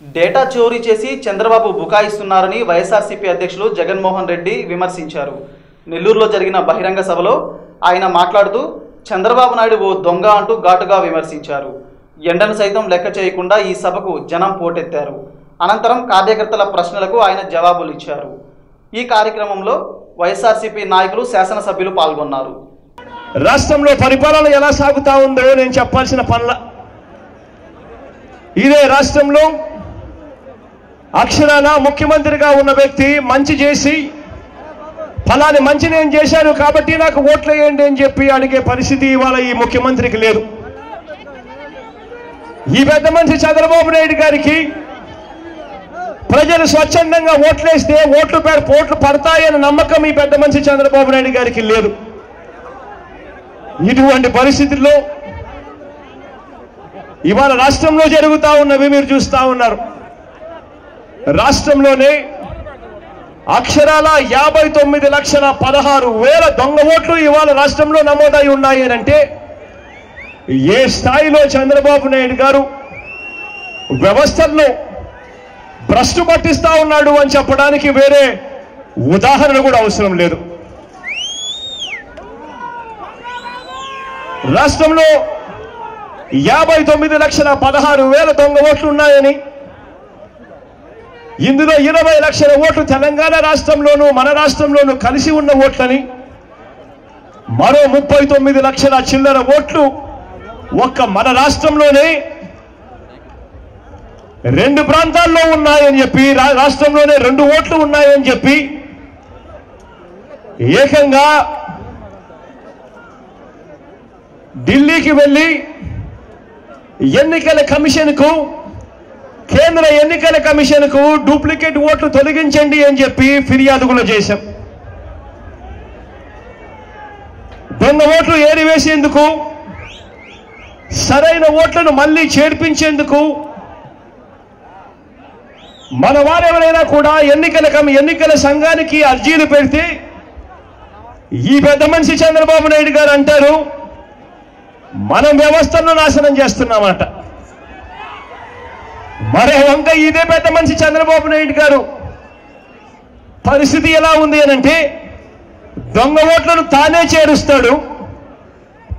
Data చోరీ చేసి చంద్రబాబు బుకాయిస్తున్నారని వైఎస్ఆర్సీపీ అధ్యక్షులు జగన్మోహన్ రెడ్డి విమర్శించారు. నెల్లూరులో జరిగిన బహిరంగ సభలో ఆయన మాట్లాడుతూ చంద్రబాబు నాయుడు ఓ దొంగ అంటూ ఘాటుగా విమర్శించారు. ఎండను సైతం లెక్క చేయకుండా ఈ సభకు జనం పోటెత్తారు. అనంతరం కార్యకర్తల ప్రశ్నలకు ఆయన జవాబులు ఇచ్చారు. ఈ కార్యక్రమంలో వైఎస్ఆర్సీపీ నాయకులు శాసనసభ్యులు పాల్గొన్నారు. రాష్ట్రంలో పరిపాలన ఎలా సాగుతా ఉందో నేను చెప్పాల్సిన పనుల ఇదే రాష్ట్రంలో అక్షరాల ముఖ్యమంత్రిగా ఉన్న వ్యక్తి మంచి చేసి ఫలాని మంచి నేను చేశాను కాబట్టి నాకు ఓట్లు వేయండి అని చెప్పి అడిగే పరిస్థితి ఇవాళ ఈ ముఖ్యమంత్రికి లేదు. ఈ పెద్ద మనిషి చంద్రబాబు నాయుడు గారికి ప్రజలు స్వచ్ఛందంగా ఓట్లేస్తే ఓట్లు ఓట్లు పడతాయన్న నమ్మకం ఈ పెద్ద మనిషి చంద్రబాబు నాయుడు గారికి లేదు. ఇటువంటి పరిస్థితుల్లో ఇవాళ రాష్ట్రంలో జరుగుతా ఉన్నవి మీరు చూస్తా ఉన్నారు. రాష్ట్రంలోనే అక్షరాల యాభై తొమ్మిది లక్షల పదహారు వేల దొంగ ఓట్లు ఇవాళ రాష్ట్రంలో నమోదై ఉన్నాయి అంటే ఏ స్థాయిలో చంద్రబాబు నాయుడు గారు వ్యవస్థలను భ్రష్టు పట్టిస్తా ఉన్నాడు అని చెప్పడానికి వేరే ఉదాహరణ కూడా అవసరం లేదు. రాష్ట్రంలో యాభై తొమ్మిది లక్షల పదహారు వేల దొంగ ఓట్లు ఉన్నాయని ఇందులో ఇరవై లక్షల ఓట్లు తెలంగాణ రాష్ట్రంలోనూ మన రాష్ట్రంలోనూ కలిసి ఉన్న ఓట్లని మరో ముప్పై తొమ్మిది లక్షల చిల్లర ఓట్లు ఒక్క మన రాష్ట్రంలోనే రెండు ప్రాంతాల్లో ఉన్నాయని చెప్పి రాష్ట్రంలోనే రెండు ఓట్లు ఉన్నాయని చెప్పి ఏకంగా ఢిల్లీకి వెళ్ళి ఎన్నికల కమిషన్కు కేంద్ర ఎన్నికల కమిషన్కు డూప్లికేట్ ఓట్లు తొలగించండి అని చెప్పి ఫిర్యాదు కూడా చేశాం. వంద ఓట్లు ఏరివేసేందుకు సరైన ఓట్లను మళ్ళీ చేర్పించేందుకు మన వారెవరైనా కూడా ఎన్నికల కమి ఎన్నికల సంఘానికి అర్జీలు పెడితే ఈ పెద్ద మనిషి చంద్రబాబు నాయుడు గారు అంటారు మనం వ్యవస్థను నాశనం చేస్తున్నామట. మరే వంక ఇదే పెద్ద మనిషి చంద్రబాబు నాయుడు గారు. పరిస్థితి ఎలా ఉంది అని అంటే దొంగ ఓట్లను తానే చేరుస్తాడు.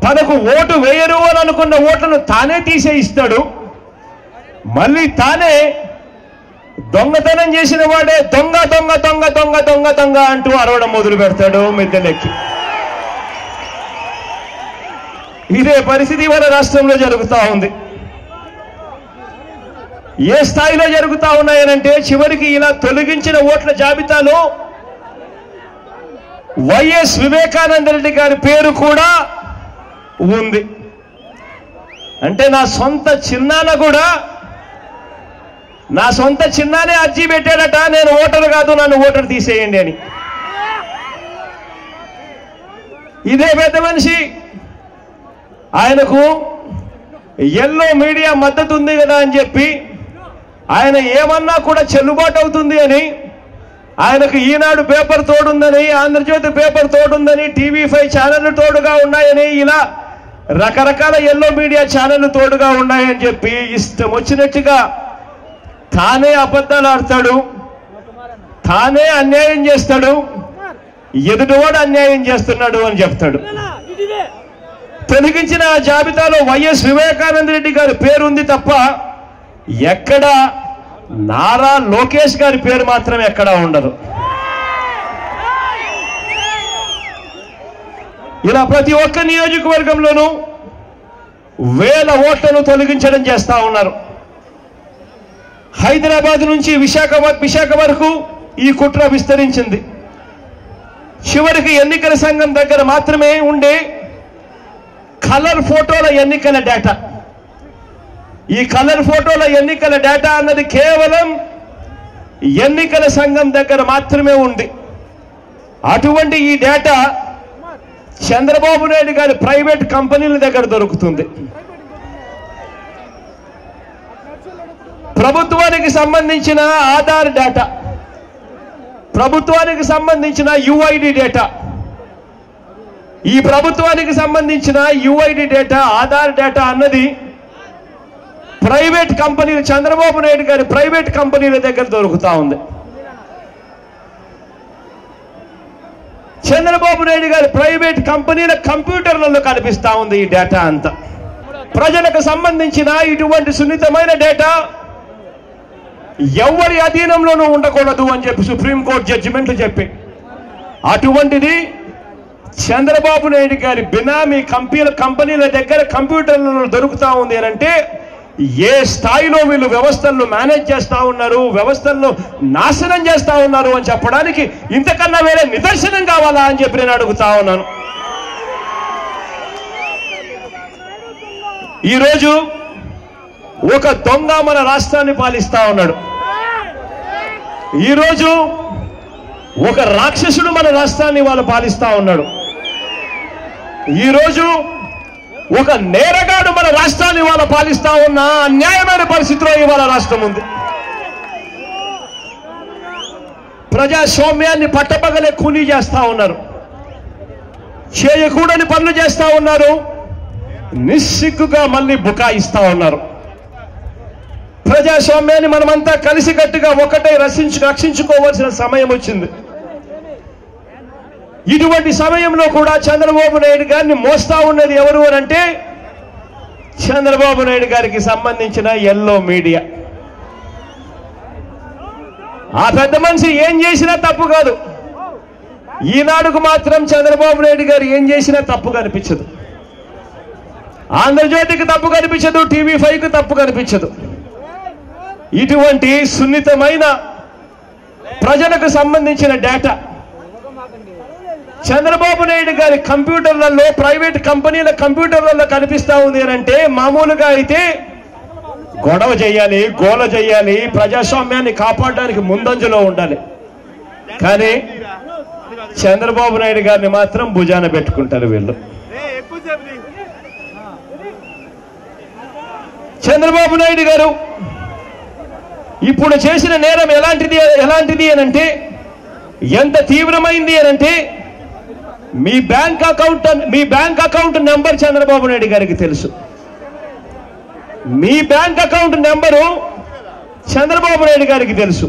తనకు ఓటు వేయరు అని అనుకున్న ఓట్లను తానే తీసేయిస్తాడు. మళ్ళీ తానే దొంగతనం చేసిన వాడే దొంగ దొంగ దొంగ దొంగ దొంగ దొంగ అంటూ అరవడం మొదలు పెడతాడు మిద్దెలెక్కి ఇదే పరిస్థితి మన రాష్ట్రంలో జరుగుతూ ఉంది. ఏ స్థాయిలో జరుగుతూ ఉన్నాయనంటే చివరికి ఇలా తొలగించిన ఓట్ల జాబితాలో వైఎస్ వివేకానంద రెడ్డి గారి పేరు కూడా ఉంది. అంటే నా సొంత చిన్నాన కూడా నా సొంత చిన్నానే అర్జీ పెట్టాడట నేను ఓటర్ కాదు నన్ను ఓటర్ తీసేయండి అని. ఇదే పెద్ద మనిషి. ఆయనకు ఎల్లో మీడియా మద్దతు ఉంది కదా అని చెప్పి ఆయన ఏమన్నా కూడా చెల్లుబాటు అవుతుంది అని ఆయనకు ఈనాడు పేపర్ తోడుందని ఆంధ్రజ్యోతి పేపర్ తోడుందని టీవీ ఫైవ్ ఛానళ్ళు తోడుగా ఉన్నాయని ఇలా రకరకాల ఎల్లో మీడియా ఛానళ్ళు తోడుగా ఉన్నాయని చెప్పి ఇష్టం వచ్చినట్టుగా తానే అబద్ధాలు ఆడతాడు తానే అన్యాయం చేస్తాడు ఎదుటివాడు అన్యాయం చేస్తున్నాడు అని చెప్తాడు. తొలగించిన ఆ జాబితాలో వైఎస్ వివేకానంద రెడ్డి గారి పేరు ఉంది తప్ప ఎక్కడ నారా లోకేష్ గారి పేరు మాత్రం ఎక్కడా ఉండదు. ఇలా ప్రతి ఒక్క నియోజకవర్గంలోనూ వేల ఓట్లను తొలగించడం చేస్తా ఉన్నారు. హైదరాబాద్ నుంచి విశాఖ విశాఖ వరకు ఈ కుట్ర విస్తరించింది. చివరికి ఎన్నికల సంఘం దగ్గర మాత్రమే ఉండే కలర్ ఫోటోల ఎన్నికల డేటా. ఈ కలర్ ఫోటోల ఎన్నికల డేటా అన్నది కేవలం ఎన్నికల సంఘం దగ్గర మాత్రమే ఉంది. అటువంటి ఈ డేటా చంద్రబాబు నాయుడు గారి ప్రైవేట్ కంపెనీల దగ్గర దొరుకుతుంది. ప్రభుత్వానికి సంబంధించిన ఆధార్ డేటా ప్రభుత్వానికి సంబంధించిన యుఐడి డేటా ఈ ప్రభుత్వానికి సంబంధించిన యుఐడి డేటా ఆధార్ డేటా అన్నది ప్రైవేట్ కంపెనీలు చంద్రబాబు నాయుడు గారి ప్రైవేట్ కంపెనీల దగ్గర దొరుకుతా ఉంది. చంద్రబాబు నాయుడు గారి ప్రైవేట్ కంపెనీల కంప్యూటర్లలో కనిపిస్తా ఉంది ఈ డేటా అంతా. ప్రజలకు సంబంధించిన ఇటువంటి సున్నితమైన డేటా ఎవరి అధీనంలోనూ ఉండకూడదు అని చెప్పి సుప్రీంకోర్టు జడ్జిమెంట్లు చెప్పి. అటువంటిది చంద్రబాబు నాయుడు గారి బినామీ కంపెనీల కంపెనీల దగ్గర కంప్యూటర్లలో దొరుకుతా ఉంది అంటే ఏ స్థాయిలో వీళ్ళు వ్యవస్థలను మేనేజ్ చేస్తా ఉన్నారు వ్యవస్థలను నాశనం చేస్తా ఉన్నారు అని చెప్పడానికి ఇంతకన్నా వేరే నిదర్శనం కావాలా అని చెప్పి నేను అడుగుతా ఉన్నాను. ఈరోజు ఒక దొంగ మన రాష్ట్రాన్ని పాలిస్తా ఉన్నాడు. ఈరోజు ఒక రాక్షసుడు మన రాష్ట్రాన్ని వాళ్ళు పాలిస్తా ఉన్నాడు. ఈరోజు ఒక నేరగాడు మన రాష్ట్రాన్ని వాళ్ళ పాలిస్తా ఉన్న అన్యాయమైన పరిస్థితిలో ఇవాళ రాష్ట్రం ఉంది. ప్రజాస్వామ్యాన్ని పట్టపగలే కూలీ చేస్తా ఉన్నారు. చేయకూడని పనులు చేస్తా ఉన్నారు. నిస్సిగ్గుగా మళ్ళీ బుకాయిస్తా ఉన్నారు. ప్రజాస్వామ్యాన్ని మనమంతా కలిసికట్టుగా ఒకటే రక్షించు రక్షించుకోవాల్సిన సమయం వచ్చింది. ఇటువంటి సమయంలో కూడా చంద్రబాబు నాయుడు గారిని మోస్తా ఉన్నది ఎవరు అని అంటే చంద్రబాబు నాయుడు గారికి సంబంధించిన ఎల్లో మీడియా. ఆ పెద్ద మనిషి ఏం చేసినా తప్పు కాదు. ఈనాడుకు మాత్రం చంద్రబాబు నాయుడు గారు ఏం చేసినా తప్పు కనిపించదు. ఆంధ్రజ్యోతికి తప్పు కనిపించదు టీవీ ఫైవ్కి తప్పు కనిపించదు. ఇటువంటి సున్నితమైన ప్రజలకు సంబంధించిన డేటా చంద్రబాబు నాయుడు గారి కంప్యూటర్లలో ప్రైవేట్ కంపెనీల కంప్యూటర్లలో కనిపిస్తా ఉంది అని అంటే మామూలుగా అయితే గొడవ చేయాలి గోల చేయాలి ప్రజాస్వామ్యాన్ని కాపాడడానికి ముందంజలో ఉండాలి. కానీ చంద్రబాబు నాయుడు గారిని మాత్రం భుజాన పెట్టుకుంటారు వీళ్ళు. చంద్రబాబు నాయుడు గారు ఇప్పుడు చేసిన నేరం ఎలాంటిది ఎలాంటిది అనంటే ఎంత తీవ్రమైంది అనంటే మీ బ్యాంక్ అకౌంట్ మీ bank account number Chandrababu Naidu గారికి తెలుసు. మీ bank account number Chandrababu Naidu గారికి తెలుసు.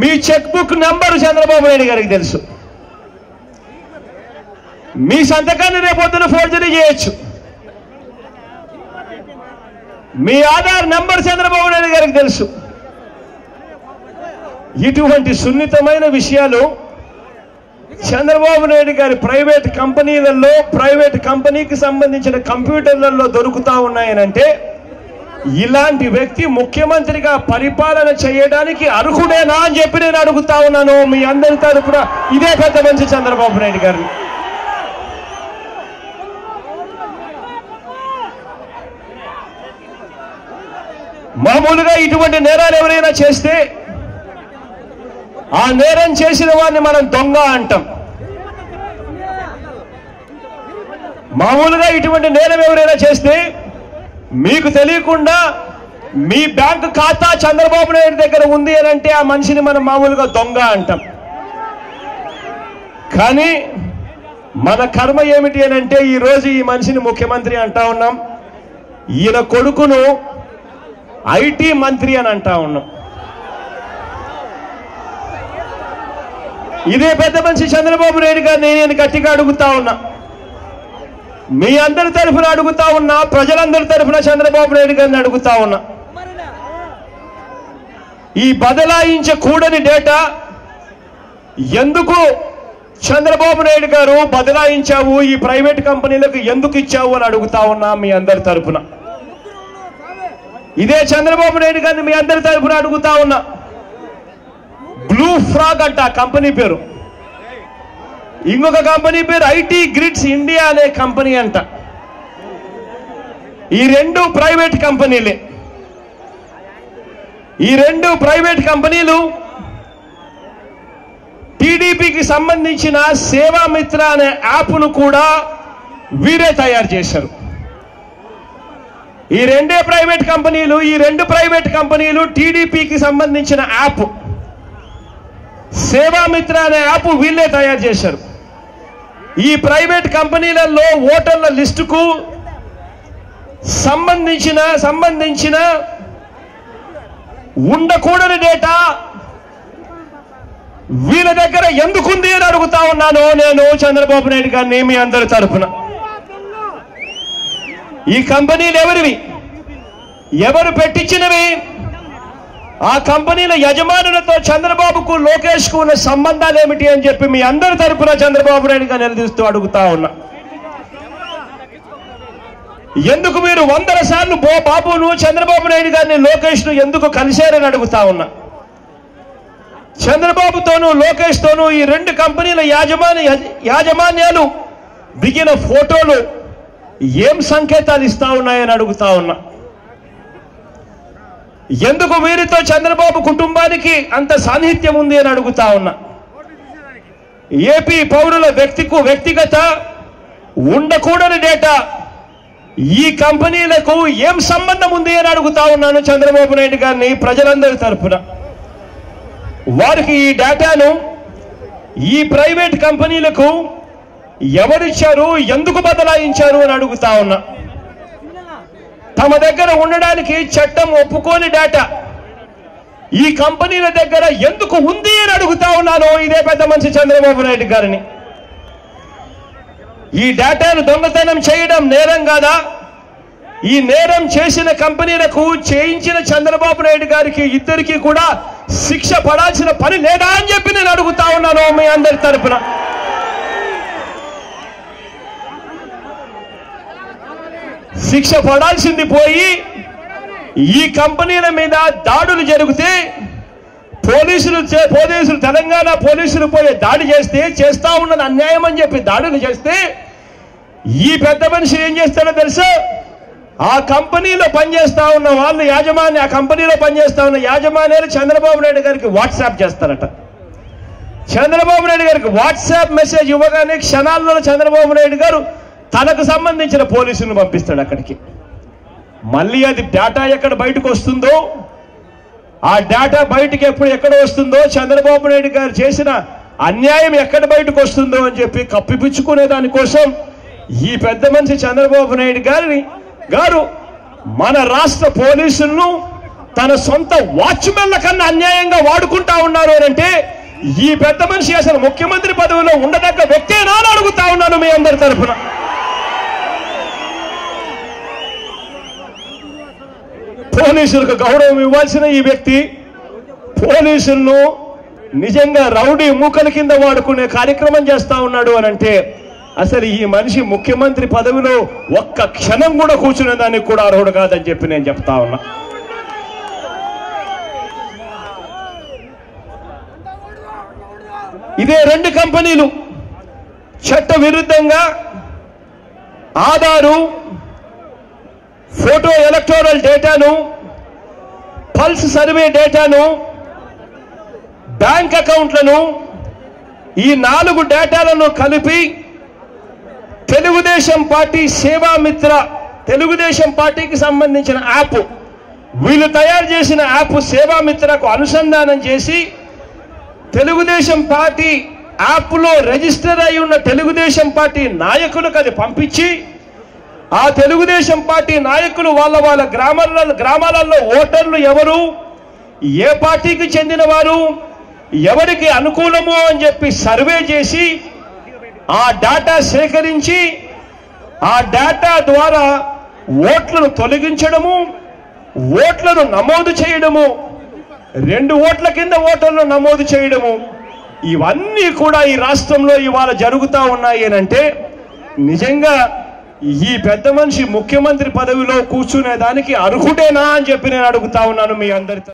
మీ cheque book number Chandrababu Naidu గారికి తెలుసు. మీ సంతకాన్ని రేపొద్దున ఫోర్జరీ చేయొచ్చు. మీ ఆధార్ నెంబర్ చంద్రబాబు నాయుడు గారికి తెలుసు. ఇటువంటి సున్నితమైన విషయాలు చంద్రబాబు నాయుడు గారి ప్రైవేట్ కంపెనీలలో ప్రైవేట్ కంపెనీకి సంబంధించిన కంప్యూటర్లలో దొరుకుతా ఉన్నాయనంటే ఇలాంటి వ్యక్తి ముఖ్యమంత్రిగా పరిపాలన చేయడానికి అర్హుడేనా అని చెప్పి నేను అడుగుతా ఉన్నాను. మీ అందరి తరఫున ఇదే పెద్ద మంచి చంద్రబాబు నాయుడు గారు మామూలుగా ఇటువంటి నేరాలు ఎవరైనా చేస్తే ఆ నేరం చేసిన వారిని మనం దొంగ అంటాం. మామూలుగా ఇటువంటి నేరం ఎవరైనా చేస్తే మీకు తెలియకుండా మీ బ్యాంకు ఖాతా చంద్రబాబు నాయుడు దగ్గర ఉంది అని అంటే ఆ మనిషిని మనం మామూలుగా దొంగ అంటాం. కానీ మన కర్మ ఏమిటి అని అంటే ఈరోజు ఈ మనిషిని ముఖ్యమంత్రి అంటా ఉన్నాం. ఈయన కొడుకును ఐటీ మంత్రి అని అంటా ఉన్నాం. ఇదే పెద్ద మనిషి చంద్రబాబు నాయుడు గారు నేను గట్టిగా అడుగుతా ఉన్నా. మీ అందరి తరఫున అడుగుతా ఉన్నా ప్రజలందరి తరఫున చంద్రబాబు నాయుడు గారిని అడుగుతా ఉన్నా. ఈ బదలాయించకూడని డేటా ఎందుకు చంద్రబాబు నాయుడు గారు బదలాయించావు ఈ ప్రైవేట్ కంపెనీలకు ఎందుకు ఇచ్చావు అని అడుగుతా ఉన్నా మీ అందరి తరఫున. ఇదే చంద్రబాబు నాయుడు గారిని మీ అందరి తరఫున అడుగుతా ఉన్నా. బ్లూ ఫ్రాగ్ అంట కంపెనీ పేరు. ఇంకొక కంపెనీ పేరు ఐటీ గ్రిడ్స్ ఇండియా అనే కంపెనీ అంట. ఈ రెండు ప్రైవేట్ కంపెనీలే. ఈ రెండు ప్రైవేట్ కంపెనీలు టీడీపీకి సంబంధించిన సేవామిత్ర అనే యాప్ను కూడా వీరే తయారు చేశారు. ఈ రెండే ప్రైవేట్ కంపెనీలు ఈ రెండు ప్రైవేట్ కంపెనీలు టీడీపీకి సంబంధించిన యాప్. సేవామిత్ర అనే యాప్ వీళ్ళే తయారు చేశారు. ఈ ప్రైవేట్ కంపెనీలలో ఓటర్ల లిస్టుకు సంబంధించిన సంబంధించిన ఉండకూడని డేటా వీళ్ళ దగ్గర ఎందుకుంది అని అడుగుతా ఉన్నాను నేను చంద్రబాబు నాయుడు గారిని మీ అందరి తరఫున ఈ కంపెనీలు ఎవరివి? ఎవరు పెట్టించినవి? ఆ కంపెనీల యజమానులతో చంద్రబాబుకు లోకేష్కు ఉన్న సంబంధాలు ఏమిటి అని చెప్పి మీ అందరి తరఫున చంద్రబాబు నాయుడుగా నిలదీస్తూ అడుగుతా ఉన్నా. ఎందుకు మీరు వందల సార్లు బో బాబును చంద్రబాబు నాయుడు గారిని లోకేష్ను ఎందుకు కలిశారని అడుగుతా ఉన్నా. చంద్రబాబుతోనూ లోకేష్ తోనూ ఈ రెండు కంపెనీల యాజమాన్య యాజమాన్యాలు దిగిన ఫోటోలు ఏం సంకేతాలు ఇస్తా ఉన్నాయని అడుగుతా ఉన్నా. ఎందుకు వీరితో చంద్రబాబు కుటుంబానికి అంత సాన్నిహిత్యం ఉంది అని అడుగుతా ఉన్నా? ఏపీ పౌరుల వ్యక్తికు వ్యక్తిగత ఉండకూడని డేటా. ఈ కంపెనీలకు ఏం సంబంధం ఉంది అని అడుగుతా ఉన్నాను చంద్రబాబు నాయుడు గారిని ప్రజలందరి తరఫున వారికి ఈ డేటాను ఈ ప్రైవేట్ కంపెనీలకు ఎవరిచ్చారు ఎందుకు బదలాయించారు అని అడుగుతా ఉన్నా? తమ దగ్గర ఉండడానికి చట్టం ఒప్పుకోని డేటా. ఈ కంపెనీల దగ్గర ఎందుకు ఉంది అని అడుగుతా ఉన్నాను ఇదే పెద్ద మనిషి చంద్రబాబు నాయుడు గారిని. ఈ డేటాను దొంగతనం చేయడం నేరం కాదా? ఈ నేరం చేసిన కంపెనీలకు చేయించిన చంద్రబాబు నాయుడు గారికి ఇద్దరికి కూడా శిక్ష పడాల్సిన పని లేదా అని చెప్పి నేను అడుగుతా ఉన్నాను మీ అందరి తరపున. శిక్ష పడాల్సింది పోయి ఈ కంపెనీల మీద దాడులు జరిగితే పోలీసులు చే- పోలీసులు తెలంగాణ పోలీసులు పోయి దాడి చేస్తే చేస్తా ఉన్నది అన్యాయం అని చెప్పి దాడులు చేస్తే ఈ పెద్ద మనిషి ఏం చేస్తాడో తెలుసా? ఆ కంపెనీలో పనిచేస్తా ఉన్న వాళ్ళు యాజమాన్య ఆ కంపెనీలో పనిచేస్తా ఉన్న యాజమాన్యాలు చంద్రబాబు నాయుడు గారికి వాట్సాప్ చేస్తారట. చంద్రబాబు నాయుడు గారికి వాట్సాప్ మెసేజ్ ఇవ్వగానే క్షణాల్లో చంద్రబాబు నాయుడు గారు తనకు సంబంధించిన పోలీసులను పంపిస్తాడు అక్కడికి. మళ్ళీ అది డేటా ఎక్కడ బయటకు వస్తుందో ఆ డేటా బయటికి ఎప్పుడు ఎక్కడ వస్తుందో చంద్రబాబు నాయుడు గారు చేసిన అన్యాయం ఎక్కడ బయటకు వస్తుందో అని చెప్పి కప్పిపుచ్చుకునే దానికోసం ఈ పెద్ద మనిషి చంద్రబాబు నాయుడు గారిని గారు మన రాష్ట్ర పోలీసులను తన సొంత వాచ్మెన్ల కన్నా అన్యాయంగా వాడుకుంటా ఉన్నారు అంటే ఈ పెద్ద మనిషి అసలు ముఖ్యమంత్రి పదవిలో ఉండదగ్గ వ్యక్తేనా అని అడుగుతా ఉన్నాను మీ అందరి తరఫున పోలీసులకు గౌరవం ఇవ్వాల్సిన ఈ వ్యక్తి పోలీసులను నిజంగా రౌడీ మూకల కింద వాడుకునే కార్యక్రమం చేస్తా ఉన్నాడు అని అంటే అసలు ఈ మనిషి ముఖ్యమంత్రి పదవిలో ఒక్క క్షణం కూడా కూర్చునే దానికి కూడా అర్హుడు కాదని చెప్పి నేను చెప్తా ఉన్నా. ఇదే రెండు కంపెనీలు చట్ట విరుద్ధంగా ఆధారు ఫోటో ఎలక్టోరల్ డేటాను పల్స్ సర్వే డేటాను బ్యాంక్ అకౌంట్లను ఈ నాలుగు డేటాలను కలిపి తెలుగుదేశం పార్టీ సేవామిత్ర తెలుగుదేశం పార్టీకి సంబంధించిన యాప్ వీళ్ళు తయారు చేసిన యాప్ సేవామిత్రకు అనుసంధానం చేసి తెలుగుదేశం పార్టీ యాప్లో రిజిస్టర్ అయి ఉన్న తెలుగుదేశం పార్టీ నాయకులకు అది పంపించి ఆ తెలుగుదేశం పార్టీ నాయకులు వాళ్ళ వాళ్ళ గ్రామాలలో గ్రామాలలో ఓటర్లు ఎవరు? ఏ పార్టీకి చెందిన వారు ఎవరికి అనుకూలము అని చెప్పి సర్వే చేసి ఆ డేటా సేకరించి ఆ డేటా ద్వారా ఓట్లను తొలగించడము ఓట్లను నమోదు చేయడము రెండు ఓట్ల కింద ఓటర్లు నమోదు చేయడము ఇవన్నీ కూడా ఈ రాష్ట్రంలో ఇవాళ జరుగుతూ ఉన్నాయి అని అంటే నిజంగా ఈ పెద్ద మనిషి ముఖ్యమంత్రి పదవిలో కూర్చునే దానికి అర్హుడేనా అని చెప్పి నేను అడుగుతా ఉన్నాను మీ అందరితో.